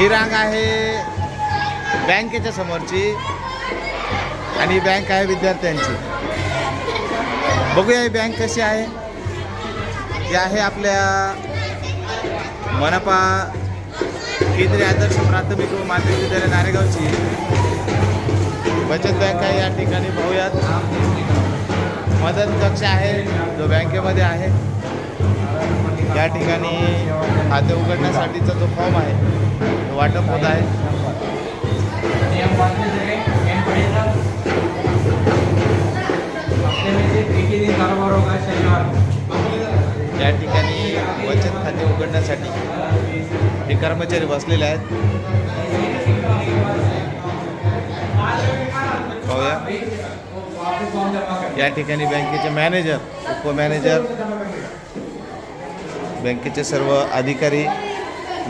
ही रांग आहे बँकेच्या समोरची आणि बँक आहे विद्यार्थ्यांची. बघूया ही बँक कशी आहे. ही आहे आपल्या मनपा केंद्रीय आदर्श प्राथमिक व माध्यमिक विद्यालय नारेगावची. बचत बँक आहे या ठिकाणी पाहूयात मदत कक्ष आहे जो बँकेमध्ये आहे. या ठिकाणी खाते उघडण्यासाठीचा जो फॉर्म आहे वाटप होत आहे. त्या या ठिकाणी बचत खाते उघडण्यासाठी हे कर्मचारी बसलेले आहेत. पाहूया. या ठिकाणी बँकेचे मॅनेजर उपमॅनेजर बँकेचे सर्व अधिकारी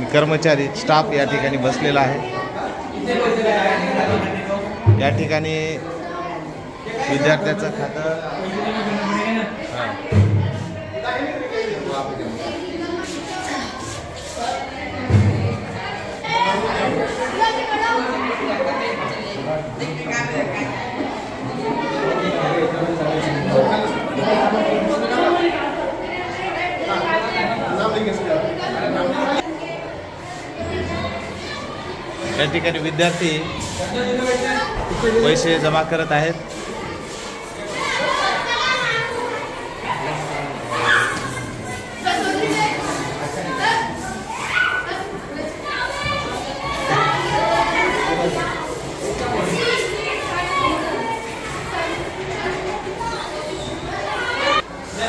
कर्मचारी स्टाफ या ठिकाणी बसलेला आहे या ठिकाणी विद्यार्थ्याचं खातं हां. या ठिकाणी विद्यार्थी पैसे जमा करत आहेत.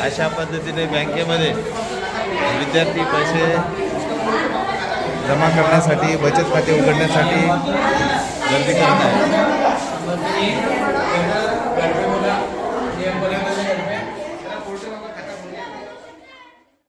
अशा पद्धतीने बँकेमध्ये विद्यार्थी पैसे जमा करण्यासाठी बचत खाते उघडण्यासाठी गर्दी करत आहे.